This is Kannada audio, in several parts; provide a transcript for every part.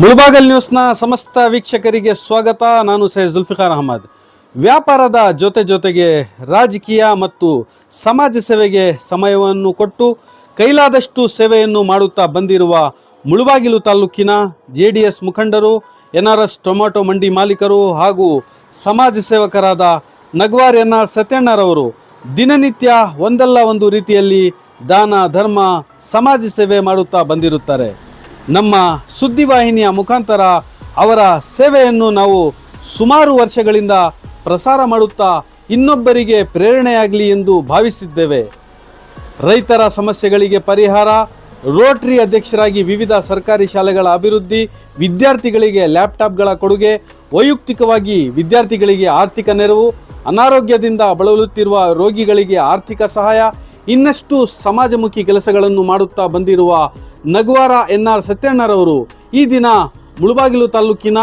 ಮುಳಬಾಗಲ್ ನ್ಯೂಸ್ನ ಸಮಸ್ತ ವೀಕ್ಷಕರಿಗೆ ಸ್ವಾಗತ. ನಾನು ಸೈಯದ್ ಜುಲ್ಫಿಕಾರ್ ಅಹಮದ್. ವ್ಯಾಪಾರದ ಜೊತೆ ಜೊತೆಗೆ ರಾಜಕೀಯ ಮತ್ತು ಸಮಾಜ ಸೇವೆಗೆ ಸಮಯವನ್ನು ಕೊಟ್ಟು ಕೈಲಾದಷ್ಟು ಸೇವೆಯನ್ನು ಮಾಡುತ್ತಾ ಬಂದಿರುವ ಮುಳುಬಾಗಿಲು ತಾಲೂಕಿನ ಜೆ ಡಿ ಎಸ್ ಮುಖಂಡರು ಎನ್ ಆರ್ ಎಸ್ ಟೊಮ್ಯಾಟೊ ಮಂಡಿ ಮಾಲೀಕರು ಹಾಗೂ ಸಮಾಜ ಸೇವಕರಾದ ನಗ್ವಾರ್ ಎನ್ ಆರ್ ಸತ್ಯಣ್ಣರವರು ದಿನನಿತ್ಯ ಒಂದಲ್ಲ ಒಂದು ರೀತಿಯಲ್ಲಿ ದಾನ, ಧರ್ಮ, ಸಮಾಜ ಸೇವೆ ಮಾಡುತ್ತಾ ಬಂದಿರುತ್ತಾರೆ. ನಮ್ಮ ಸುದ್ದಿವಾಹಿನಿಯ ಮುಖಾಂತರ ಅವರ ಸೇವೆಯನ್ನು ನಾವು ಸುಮಾರು ವರ್ಷಗಳಿಂದ ಪ್ರಸಾರ ಮಾಡುತ್ತಾ ಇನ್ನೊಬ್ಬರಿಗೆ ಪ್ರೇರಣೆಯಾಗಲಿ ಎಂದು ಭಾವಿಸಿದ್ದೇವೆ. ರೈತರ ಸಮಸ್ಯೆಗಳಿಗೆ ಪರಿಹಾರ, ರೋಟರಿ ಅಧ್ಯಕ್ಷರಾಗಿ ವಿವಿಧ ಸರ್ಕಾರಿ ಶಾಲೆಗಳ ಅಭಿವೃದ್ಧಿ, ವಿದ್ಯಾರ್ಥಿಗಳಿಗೆ ಲ್ಯಾಪ್ಟಾಪ್ಗಳ ಕೊಡುಗೆ, ವೈಯಕ್ತಿಕವಾಗಿ ವಿದ್ಯಾರ್ಥಿಗಳಿಗೆ ಆರ್ಥಿಕ ನೆರವು, ಅನಾರೋಗ್ಯದಿಂದ ಬಳಲುತ್ತಿರುವ ರೋಗಿಗಳಿಗೆ ಆರ್ಥಿಕ ಸಹಾಯ, ಇನ್ನಷ್ಟು ಸಮಾಜಮುಖಿ ಕೆಲಸಗಳನ್ನು ಮಾಡುತ್ತಾ ಬಂದಿರುವ ನಗವಾರ ಎನ್ ಆರ್ ಸತ್ಯಣ್ಣರವರು ಈ ದಿನ ಮುಳುಬಾಗಿಲು ತಾಲೂಕಿನ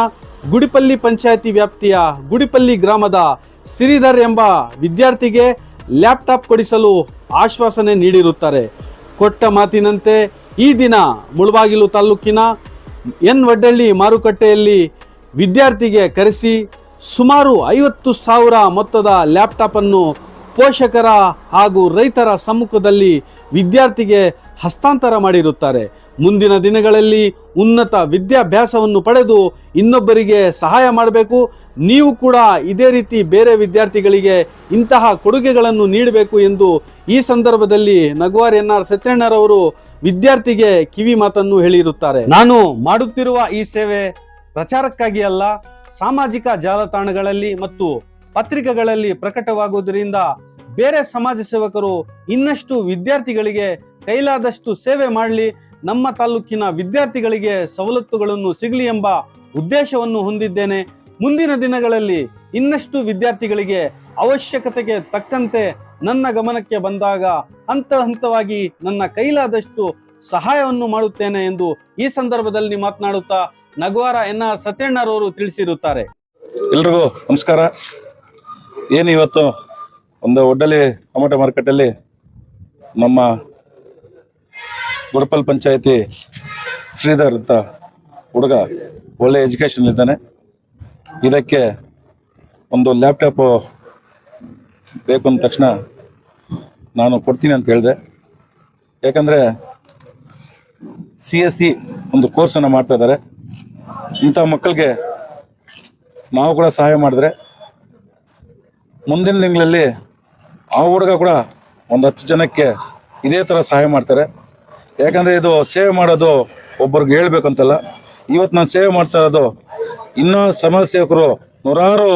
ಗುಡಿಪಲ್ಲಿ ಪಂಚಾಯತಿ ವ್ಯಾಪ್ತಿಯ ಗುಡಿಪಲ್ಲಿ ಗ್ರಾಮದ ಸಿರಿಧರ್ ಎಂಬ ವಿದ್ಯಾರ್ಥಿಗೆ ಲ್ಯಾಪ್ಟಾಪ್ ಕೊಡಿಸಲು ಆಶ್ವಾಸನೆ ನೀಡಿರುತ್ತಾರೆ. ಕೊಟ್ಟ ಮಾತಿನಂತೆ ಈ ದಿನ ಮುಳುಬಾಗಿಲು ತಾಲೂಕಿನ ಎನ್ ವಡ್ಡಳ್ಳಿ ಮಾರುಕಟ್ಟೆಯಲ್ಲಿ ವಿದ್ಯಾರ್ಥಿಗೆ ಕರೆಸಿ ಸುಮಾರು ಐವತ್ತು ಸಾವಿರ ಮೊತ್ತದ ಲ್ಯಾಪ್ಟಾಪನ್ನು ಪೋಷಕರ ಹಾಗೂ ರೈತರ ಸಮ್ಮುಖದಲ್ಲಿ ವಿದ್ಯಾರ್ಥಿಗೆ ಹಸ್ತಾಂತರ ಮಾಡಿರುತ್ತಾರೆ. ಮುಂದಿನ ದಿನಗಳಲ್ಲಿ ಉನ್ನತ ವಿದ್ಯಾಭ್ಯಾಸವನ್ನು ಪಡೆದು ಇನ್ನೊಬ್ಬರಿಗೆ ಸಹಾಯ ಮಾಡಬೇಕು. ನೀವು ಕೂಡ ಇದೇ ರೀತಿ ಬೇರೆ ವಿದ್ಯಾರ್ಥಿಗಳಿಗೆ ಇಂತಹ ಕೊಡುಗೆಗಳನ್ನು ನೀಡಬೇಕು ಎಂದು ಈ ಸಂದರ್ಭದಲ್ಲಿ ನಗುವಾರ್ ಎನ್ ಆರ್ ಸತ್ಯಣ್ಣರವರು ವಿದ್ಯಾರ್ಥಿಗೆ ಕಿವಿ ಮಾತನ್ನು ಹೇಳಿರುತ್ತಾರೆ. ನಾನು ಮಾಡುತ್ತಿರುವ ಈ ಸೇವೆ ಪ್ರಚಾರಕ್ಕಾಗಿ ಅಲ್ಲ, ಸಾಮಾಜಿಕ ಜಾಲತಾಣಗಳಲ್ಲಿ ಮತ್ತು ಪತ್ರಿಕೆಗಳಲ್ಲಿ ಪ್ರಕಟವಾಗುವುದರಿಂದ ಬೇರೆ ಸಮಾಜ ಸೇವಕರು ಇನ್ನಷ್ಟು ವಿದ್ಯಾರ್ಥಿಗಳಿಗೆ ಕೈಲಾದಷ್ಟು ಸೇವೆ ಮಾಡಲಿ, ನಮ್ಮ ತಾಲೂಕಿನ ವಿದ್ಯಾರ್ಥಿಗಳಿಗೆ ಸವಲತ್ತುಗಳನ್ನು ಸಿಗಲಿ ಎಂಬ ಉದ್ದೇಶವನ್ನು ಹೊಂದಿದ್ದೇನೆ. ಮುಂದಿನ ದಿನಗಳಲ್ಲಿ ಇನ್ನಷ್ಟು ವಿದ್ಯಾರ್ಥಿಗಳಿಗೆ ಅವಶ್ಯಕತೆಗೆ ತಕ್ಕಂತೆ ನನ್ನ ಗಮನಕ್ಕೆ ಬಂದಾಗ ಹಂತ ಹಂತವಾಗಿ ನನ್ನ ಕೈಲಾದಷ್ಟು ಸಹಾಯವನ್ನು ಮಾಡುತ್ತೇನೆ ಎಂದು ಈ ಸಂದರ್ಭದಲ್ಲಿ ಮಾತನಾಡುತ್ತಾ ನಗವಾರ ಎನ್ ಆರ್ ಸತ್ಯಣ್ಣರವರು ತಿಳಿಸಿರುತ್ತಾರೆ. ಎಲ್ರಿಗೂ ನಮಸ್ಕಾರ. ಏನು ಇವತ್ತು ಒಂದು ಒಡ್ಡಲಿ ಟೊಮೆಟೊ ಮಾರ್ಕೆಟಲ್ಲಿ ನಮ್ಮ ಗುಡಪಲ್ ಪಂಚಾಯತಿ ಶ್ರೀಧರ್ ಅಂತ ಹುಡುಗ ಒಳ್ಳೆ ಎಜುಕೇಷನ್ ಇದ್ದಾನೆ. ಇದಕ್ಕೆ ಒಂದು ಲ್ಯಾಪ್ಟಾಪು ಬೇಕು ಅಂದ ತಕ್ಷಣ ನಾನು ಕೊಡ್ತೀನಿ ಅಂತ ಹೇಳಿದೆ. ಯಾಕಂದರೆ ಸಿ ಎಸ್ ಸಿ ಒಂದು ಕೋರ್ಸನ್ನು ಮಾಡ್ತಾ ಇದ್ದಾರೆ ಇಂಥ ಮಕ್ಕಳಿಗೆ ನಾವು ಕೂಡ ಸಹಾಯ ಮಾಡಿದ್ರೆ ಮುಂದಿನ ತಿಂಗಳಲ್ಲಿ ಆ ಹುಡುಗ ಕೂಡ ಒಂದು ಹತ್ತು ಜನಕ್ಕೆ ಇದೇ ಥರ ಸಹಾಯ ಮಾಡ್ತಾರೆ. ಯಾಕಂದರೆ ಇದು ಸೇವೆ ಮಾಡೋದು ಒಬ್ಬರಿಗೆ ಹೇಳ್ಬೇಕಂತಲ್ಲ, ಇವತ್ತು ನಾನು ಸೇವೆ ಮಾಡ್ತಾ ಇರೋದು ಇನ್ನೂ ಸಮಾಜ ಸೇವಕರು ನೂರಾರು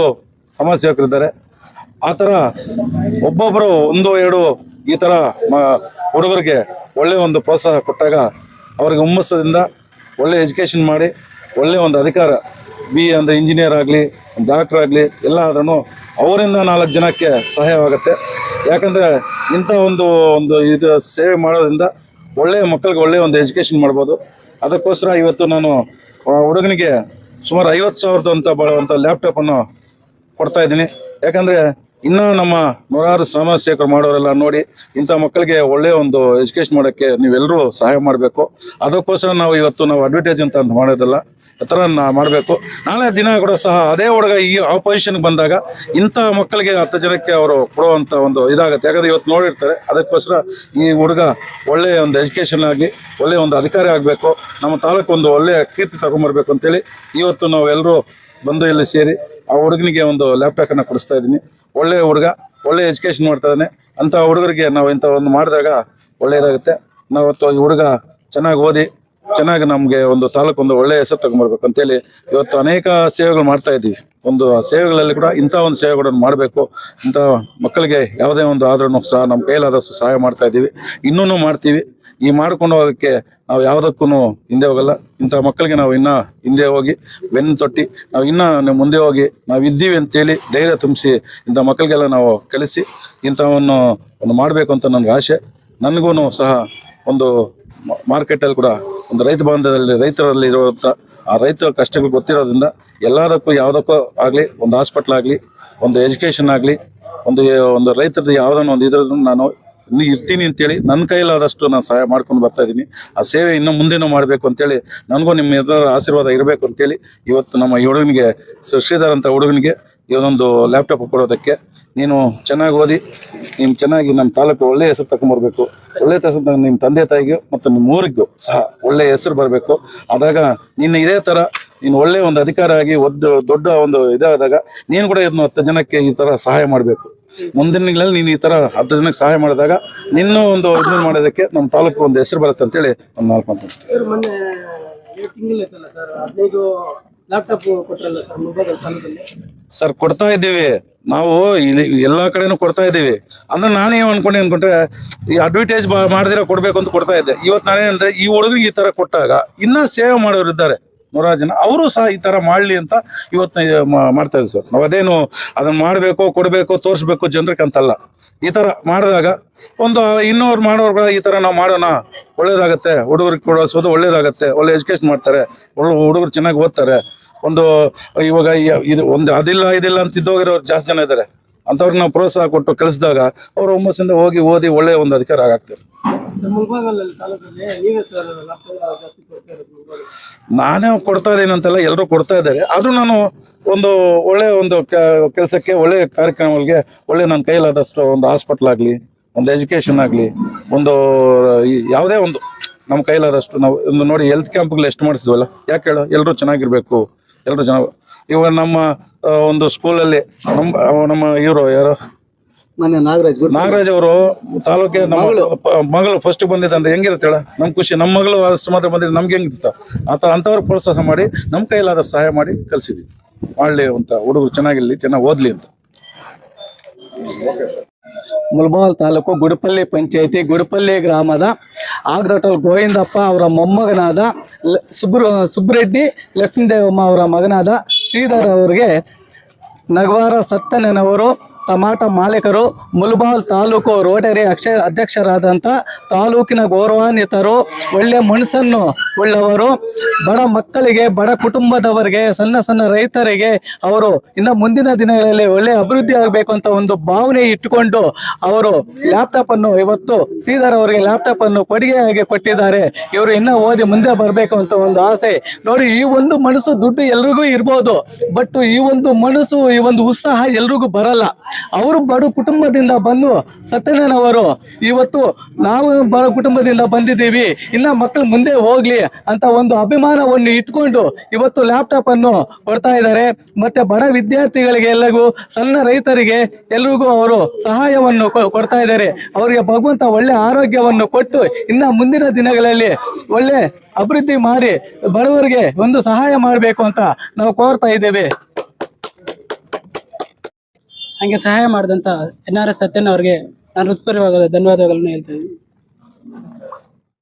ಸಮಾಜ ಸೇವಕರಿದ್ದಾರೆ ಆ ಥರ ಒಬ್ಬೊಬ್ಬರು ಒಂದು, ಎರಡು ಈ ಥರ ಹುಡುಗರಿಗೆ ಒಳ್ಳೆಯ ಒಂದು ಪ್ರೋತ್ಸಾಹ ಕೊಟ್ಟಾಗ ಅವ್ರಿಗೆ ಹುಮ್ಮಸ್ಸದಿಂದ ಒಳ್ಳೆ ಎಜುಕೇಷನ್ ಮಾಡಿ ಒಳ್ಳೆಯ ಒಂದು ಅಧಿಕಾರ, ಬಿ ಎ ಅಂದರೆ ಇಂಜಿನಿಯರ್ ಆಗಲಿ, ಡಾಕ್ಟರ್ ಆಗಲಿ, ಎಲ್ಲ ಆದ್ರೂ ಅವರಿಂದ ನಾಲ್ಕು ಜನಕ್ಕೆ ಸಹಾಯವಾಗುತ್ತೆ. ಯಾಕಂದರೆ ಇಂಥ ಒಂದು ಒಂದು ಇದು ಸೇವೆ ಮಾಡೋದ್ರಿಂದ ಒಳ್ಳೆಯ ಮಕ್ಕಳಿಗೆ ಒಳ್ಳೆಯ ಒಂದು ಎಜುಕೇಶನ್ ಮಾಡ್ಬೋದು. ಅದಕ್ಕೋಸ್ಕರ ಇವತ್ತು ನಾನು ಹುಡುಗನಿಗೆ ಸುಮಾರು ಐವತ್ತು ಸಾವಿರದ ಅಂತ ಬಾಳುವಂಥ ಲ್ಯಾಪ್ಟಾಪನ್ನು ಕೊಡ್ತಾ ಇದ್ದೀನಿ. ಯಾಕಂದರೆ ಇನ್ನೂ ನಮ್ಮ ನೂರಾರು ಸೇವಕರು ಮಾಡೋರೆಲ್ಲ ನೋಡಿ ಇಂಥ ಮಕ್ಕಳಿಗೆ ಒಳ್ಳೆಯ ಒಂದು ಎಜುಕೇಶನ್ ಮಾಡೋಕ್ಕೆ ನೀವೆಲ್ಲರೂ ಸಹಾಯ ಮಾಡಬೇಕು. ಅದಕ್ಕೋಸ್ಕರ ನಾವು ಇವತ್ತು ನಾವು ಅಡ್ವರ್ಟೈಸ್ ಅಂತ ಮಾಡೋದಲ್ಲ. ಆ ಮಾಡಬೇಕು. ನಾಳೆ ದಿನ ಕೂಡ ಸಹ ಅದೇ ಹುಡುಗ ಈ ಆಪೊಸಿಷನ್ಗೆ ಬಂದಾಗ ಇಂಥ ಮಕ್ಕಳಿಗೆ ಹತ್ತು ಜನಕ್ಕೆ ಅವರು ಕೊಡುವಂಥ ಒಂದು ಇದಾಗುತ್ತೆ. ಯಾಕಂದರೆ ಇವತ್ತು ನೋಡಿರ್ತಾರೆ, ಅದಕ್ಕೋಸ್ಕರ ಈ ಹುಡುಗ ಒಳ್ಳೆಯ ಒಂದು ಎಜುಕೇಷನ್ ಆಗಿ, ಒಳ್ಳೆಯ ಒಂದು ಅಧಿಕಾರಿ ಆಗಬೇಕು. ನಮ್ಮ ತಾಲೂಕು ಒಂದು ಒಳ್ಳೆಯ ಕೀರ್ತಿ ತಗೊಂಬರ್ಬೇಕು ಅಂತೇಳಿ ಇವತ್ತು ನಾವೆಲ್ಲರೂ ಬಂದು ಇಲ್ಲಿ ಸೇರಿ ಆ ಹುಡುಗನಿಗೆ ಒಂದು ಲ್ಯಾಪ್ಟಾಪನ್ನು ಕೊಡಿಸ್ತಾ ಇದ್ದೀನಿ. ಒಳ್ಳೆಯ ಹುಡುಗ ಒಳ್ಳೆ ಎಜುಕೇಷನ್ ಮಾಡ್ತಾ ಇದ್ದಾನೆ. ಅಂಥ ಹುಡುಗರಿಗೆ ನಾವು ಇಂಥ ಒಂದು ಮಾಡಿದಾಗ ಒಳ್ಳೆಯದಾಗುತ್ತೆ. ನಾವು ಇವತ್ತು ಈ ಹುಡುಗ ಚೆನ್ನಾಗಿ ಓದಿ ಚೆನ್ನಾಗಿ ನಮಗೆ ಒಂದು ತಾಲೂಕು ಒಂದು ಒಳ್ಳೆಯ ಹೆಸರು ತಗೊಂಡ್ಬರ್ಬೇಕು ಅಂತೇಳಿ ಇವತ್ತು ಅನೇಕ ಸೇವೆಗಳು ಮಾಡ್ತಾ ಇದ್ದೀವಿ. ಒಂದು ಸೇವೆಗಳಲ್ಲಿ ಕೂಡ ಇಂಥ ಒಂದು ಸೇವೆಗಳನ್ನು ಮಾಡಬೇಕು. ಇಂಥ ಮಕ್ಕಳಿಗೆ ಯಾವುದೇ ಒಂದು ಆದ್ರೂ ಸಹ ನಮ್ಮ ಕೈಲಾದಷ್ಟು ಸಹಾಯ ಮಾಡ್ತಾ ಇದ್ದೀವಿ. ಇನ್ನೂ ಮಾಡ್ತೀವಿ. ಈ ಮಾಡ್ಕೊಂಡು ಹೋಗೋಕ್ಕೆ ನಾವು ಯಾವುದಕ್ಕೂ ಹಿಂದೆ ಹೋಗಲ್ಲ. ಇಂಥ ಮಕ್ಕಳಿಗೆ ನಾವು ಇನ್ನೂ ಹಿಂದೆ ಹೋಗಿ ಬೆನ್ನು ತೊಟ್ಟಿ ನಾವು ಇನ್ನೂ ಮುಂದೆ ಹೋಗಿ ನಾವು ಇದ್ದೀವಿ ಅಂತೇಳಿ ಧೈರ್ಯ ತುಂಬಿಸಿ ಇಂಥ ಮಕ್ಕಳಿಗೆಲ್ಲ ನಾವು ಕಲಿಸಿ ಇಂಥವನ್ನು ಒಂದು ಮಾಡಬೇಕು ಅಂತ ನನಗೆ ಆಸೆ. ನನಗೂ ಸಹ ಒಂದು ಮಾರ್ಕೆಟಲ್ಲಿ ಕೂಡ ಒಂದು ರೈತ ಬಾಂಧವದಲ್ಲಿ ರೈತರಲ್ಲಿ ಇರುವಂಥ ಆ ರೈತರ ಕಷ್ಟಗಳು ಗೊತ್ತಿರೋದ್ರಿಂದ ಎಲ್ಲದಕ್ಕೂ ಯಾವುದಕ್ಕೂ ಆಗಲಿ, ಒಂದು ಹಾಸ್ಪಿಟ್ಲ್ ಆಗಲಿ, ಒಂದು ಎಜುಕೇಷನ್ ಆಗಲಿ, ಒಂದು ಒಂದು ರೈತರದ್ದು ಯಾವುದೋ ಒಂದು ಇದ್ರದ್ದು ನಾನು ಇನ್ನು ಇರ್ತೀನಿ ಅಂತೇಳಿ ನನ್ನ ಕೈಲಾದಷ್ಟು ನಾನು ಸಹಾಯ ಮಾಡ್ಕೊಂಡು ಬರ್ತಾ ಇದ್ದೀನಿ. ಆ ಸೇವೆ ಇನ್ನೂ ಮುಂದೆನೂ ಮಾಡಬೇಕು ಅಂತೇಳಿ ನನಗೂ ನಿಮ್ಮ ಎಲ್ಲರ ಆಶೀರ್ವಾದ ಇರಬೇಕು ಅಂತೇಳಿ ಇವತ್ತು ನಮ್ಮ ಈ ಹುಡುಗನಿಗೆ ಶ್ರೀ- ಶ್ರೀಧರ್ ಅಂತ ಹುಡುಗನಿಗೆ ಇವನೊಂದು ಲ್ಯಾಪ್ಟಾಪ್ ಕೊಡೋದಕ್ಕೆ ನೀನು ಚೆನ್ನಾಗಿ ಓದಿ ನೀನು ಚೆನ್ನಾಗಿ ನಮ್ಮ ತಾಲೂಕು ಒಳ್ಳೆ ಹೆಸರು ತಗೊಂಬರ್ಬೇಕು ಒಳ್ಳೆ ಹೆಸರು ತಗೊಂಡು ನಿಮ್ಮ ತಂದೆ ತಾಯಿಗೂ ಮತ್ತು ನಿಮ್ಮ ಊರಿಗೂ ಸಹ ಒಳ್ಳೆ ಹೆಸರು ಬರಬೇಕು. ಆದಾಗ ನಿನ್ನ ಇದೇ ಥರ ನೀನು ಒಳ್ಳೆ ಒಂದು ಅಧಿಕಾರ ಆಗಿ ಒದ್ದು ದೊಡ್ಡ ಒಂದು ಇದಾದಾಗ ನೀನು ಕೂಡ ಇದನ್ನು ಹತ್ತು ಜನಕ್ಕೆ ಈ ಥರ ಸಹಾಯ ಮಾಡಬೇಕು. ಮುಂದಿನ ದಿನಗಳಲ್ಲಿ ನೀನು ಈ ಥರ ಹತ್ತು ಜನಕ್ಕೆ ಸಹಾಯ ಮಾಡಿದಾಗ ನಿನ್ನೂ ಒಂದು ಇದನ್ನು ಮಾಡೋದಕ್ಕೆ ನಮ್ಮ ತಾಲೂಕು ಒಂದು ಹೆಸರು ಬರುತ್ತೆ ಅಂತೇಳಿ ಒಂದು ನಾಲ್ಕು ತಾಲೂಕಲ್ಲಿ? ಸರ್ ಕೊಡ್ತಾ ಇದ್ದೀವಿ. ನಾವು ಎಲ್ಲ ಕಡೆನು ಕೊಡ್ತಾ ಇದ್ದೀವಿ. ಅಂದ್ರೆ ನಾನೇನು ಅನ್ಕೊಂಡೆ ಅನ್ಕೊಂಡ್ರೆ, ಈ ಅಡ್ವರ್ಟೈಸ್ ಮಾಡಿದಿರ ಕೊಡ್ಬೇಕು ಅಂತ ಕೊಡ್ತಾ ಇದ್ದೆ. ಇವತ್ತು ನಾನೇನಂದ್ರೆ ಈ ಹುಡುಗರಿಗೆ ಈ ತರ ಕೊಟ್ಟಾಗ ಇನ್ನ ಸೇವೆ ಮಾಡೋರು ಇದ್ದಾರೆ ನೂರಾರು ಜನ ಅವರು ಸಹ ಈ ತರ ಮಾಡ್ಲಿ ಅಂತ ಇವತ್ತು ಮಾಡ್ತಾ ಇದ್ದೀವಿ ಸರ್. ನಾವು ಅದೇನು ಅದನ್ನ ಮಾಡಬೇಕು ಕೊಡಬೇಕು ತೋರಿಸ್ಬೇಕು ಜನರಿಗೆ ಅಂತಲ್ಲ. ಈ ತರ ಮಾಡಿದಾಗ ಒಂದು ಇನ್ನೂರು ಮಾಡೋರು ಈ ತರ ನಾವು ಮಾಡೋಣ, ಒಳ್ಳೇದಾಗತ್ತೆ, ಹುಡುಗರಿಗೆ ಕೊಡಿಸೋದು ಒಳ್ಳೇದಾಗತ್ತೆ, ಒಳ್ಳೆ ಎಜುಕೇಶನ್ ಮಾಡ್ತಾರೆ, ಒಳ್ಳೆ ಹುಡುಗರು ಚೆನ್ನಾಗಿ ಓದ್ತಾರೆ. ಒಂದು ಇವಾಗ ಇದು ಒಂದು ಅದಿಲ್ಲ ಇದಿಲ್ಲ ಅಂತ ಇದ್ದೋಗಿರೋರು ಜಾಸ್ತಿ ಜನ ಇದ್ದಾರೆ ಅಂಥವ್ರಿಗೆ ನಾವು ಪ್ರೋತ್ಸಾಹ ಕೊಟ್ಟು ಕಳಿಸಿದಾಗ ಅವ್ರು ಹುಮ್ಮಸ್ಸಿಂದ ಹೋಗಿ ಓದಿ ಒಳ್ಳೆ ಒಂದು ಅಧಿಕಾರ ಆಗ್ತಾರೆ ನಾನೇ ಕೊಡ್ತಾ ಇದ್ದೀನಿ ಅಂತೆಲ್ಲ ಎಲ್ಲರೂ ಕೊಡ್ತಾ ಇದ್ದಾರೆ. ಆದರೂ ನಾನು ಒಂದು ಒಳ್ಳೆ ಒಂದು ಕೆಲಸಕ್ಕೆ ಒಳ್ಳೆ ಕಾರ್ಯಕ್ರಮಗಳಿಗೆ ಒಳ್ಳೆ ನನ್ನ ಕೈಲಾದಷ್ಟು ಒಂದು ಹಾಸ್ಪಿಟ್ಲ್ ಆಗಲಿ ಒಂದು ಎಜುಕೇಶನ್ ಆಗಲಿ ಒಂದು ಯಾವುದೇ ಒಂದು ನಮ್ಮ ಕೈಲಾದಷ್ಟು ನಾವು ಒಂದು ನೋಡಿ ಹೆಲ್ತ್ ಕ್ಯಾಂಪ್ಗಳು ಎಷ್ಟು ಮಾಡಿಸಿದ್ವಲ್ಲ? ಯಾಕೆ ಹೇಳೋ? ಎಲ್ಲರೂ ಚೆನ್ನಾಗಿರ್ಬೇಕು. ಎಲ್ಲರೂ ಜನ ಇವಾಗ ನಮ್ಮ ಆ, ಒಂದು ಸ್ಕೂಲಲ್ಲಿ ನಮ್ಮ ಅವ ನಮ್ಮ ಇವರು ಯಾರು? ಮೊನ್ನೆ ನಾಗರಾಜ್ ನಾಗರಾಜ್ ಅವರು ತಾಲೂಕಿನ ನಮ್ಮ ಪ- ಮಗಳು ಫಸ್ಟ್ ಬಂದಿದ್ದಂದ್ರೆ ಹೆಂಗಿರುತ್ತೆ ಹೇಳ? ನಮ್ ಖುಷಿ ನಮ್ಮ ಮಗಳು ಮಾತ್ರ ಬಂದಿದ್ರೆ ನಮ್ಗೆ ಹೆಂಗಿರುತ್ತ ಆತ ಅಂತವ್ರ ಪ್ರೋತ್ಸಾಹ ಮಾಡಿ ನಮ್ಮ ಕೈಲಾದ ಸಹಾಯ ಮಾಡಿ ಕಲ್ಸಿದ್ವಿ. ಮಾಡ್ಲಿ ಅಂತ ಹುಡುಗರು ಚೆನ್ನಾಗಿರ್ಲಿ ಚೆನ್ನಾಗಿ ಓದ್ಲಿ ಅಂತ. ಮುಲ್ಬಾಲ್ ತಾಲೂಕು ಗುಡಪಲ್ಲಿ ಪಂಚಾಯತಿ ಗುಡಪಲ್ಲಿ ಗ್ರಾಮದ ಆಗದಟಲ್ ಗೋವಿಂದಪ್ಪ ಅವರ ಮೊಮ್ಮಗನಾದ ಸುಬ್ರ, ಸುಬ್ರೆಡ್ಡಿ ಲಕ್ಷ್ಮೀದೇವಮ್ಮ ಅವರ ಮಗನಾದ ಶ್ರೀಧರ್ ಅವರಿಗೆ ನಗವಾರ ಸತ್ತನೆನವರು ಟಮಾಟ ಮಾಲೀಕರು, ಮುಲ್ಬಾಲ್ ತಾಲೂಕು ರೋಟರಿ ಅಕ್ಷ ಅಧ್ಯಕ್ಷರಾದಂಥ ತಾಲೂಕಿನ ಗೌರವಾನ್ವಿತರು, ಒಳ್ಳೆ ಮನಸ್ಸನ್ನು ಉಳ್ಳವರು, ಬಡ ಮಕ್ಕಳಿಗೆ, ಬಡ ಕುಟುಂಬದವರಿಗೆ, ಸಣ್ಣ ಸಣ್ಣ ರೈತರಿಗೆ ಅವರು ಇನ್ನು ಮುಂದಿನ ದಿನಗಳಲ್ಲಿ ಒಳ್ಳೆ ಅಭಿವೃದ್ಧಿ ಆಗಬೇಕು ಅಂತ ಒಂದು ಭಾವನೆ ಇಟ್ಟುಕೊಂಡು ಅವರು ಲ್ಯಾಪ್ಟಾಪ್ ಅನ್ನು ಇವತ್ತು ಶ್ರೀಧರ್ ಅವರಿಗೆ ಲ್ಯಾಪ್ಟಾಪ್ ಅನ್ನು ಕೊಡುಗೆಯಾಗಿ ಕೊಟ್ಟಿದ್ದಾರೆ. ಇವರು ಇನ್ನ ಓದಿ ಮುಂದೆ ಬರಬೇಕು ಅಂತ ಒಂದು ಆಸೆ. ನೋಡಿ, ಈ ಒಂದು ಮನಸ್ಸು ದುಡ್ಡು ಎಲ್ರಿಗೂ ಇರ್ಬೋದು, ಬಟ್ ಈ ಒಂದು ಮನಸ್ಸು, ಈ ಒಂದು ಉತ್ಸಾಹ ಎಲ್ರಿಗೂ ಬರಲ್ಲ. ಅವರು ಬಡ ಕುಟುಂಬದಿಂದ ಬಂದು ಸತ್ಯಣ್ಣನವರು. ಇವತ್ತು ನಾವು ಬಡ ಕುಟುಂಬದಿಂದ ಬಂದಿದ್ದೀವಿ. ಇನ್ನ ಮಕ್ಕಳು ಮುಂದೆ ಹೋಗ್ಲಿ ಅಂತ ಒಂದು ಅಭಿಮಾನವನ್ನು ಇಟ್ಕೊಂಡು ಇವತ್ತು ಲ್ಯಾಪ್ಟಾಪ್ ಅನ್ನು ಕೊಡ್ತಾ ಇದ್ದಾರೆ. ಮತ್ತೆ ಬಡ ವಿದ್ಯಾರ್ಥಿಗಳಿಗೆ ಎಲ್ಲರಿಗೂ ಸಣ್ಣ ರೈತರಿಗೆ ಎಲ್ರಿಗೂ ಅವರು ಸಹಾಯವನ್ನು ಕೊಡ್ತಾ ಇದ್ದಾರೆ. ಅವರಿಗೆ ಭಗವಂತ ಒಳ್ಳೆ ಆರೋಗ್ಯವನ್ನು ಕೊಟ್ಟು ಇನ್ನ ಮುಂದಿನ ದಿನಗಳಲ್ಲಿ ಒಳ್ಳೆ ಅಭಿವೃದ್ಧಿ ಮಾಡಿ ಬಡವರಿಗೆ ಒಂದು ಸಹಾಯ ಮಾಡಬೇಕು ಅಂತ ನಾವು ಕೋರ್ತಾ ಇದ್ದೇವೆ. ಹಂಗೆ ಸಹಾಯ ಮಾಡಿದಂಥ ಎನ್ ಆರ್ ಎಸ್ ಸತ್ಯನ್ ಅವ್ರಿಗೆ ನಾನು ಹೃತ್ಪೂರ್ವಕವಾದ ಧನ್ಯವಾದಗಳನ್ನು ಹೇಳ್ತಾ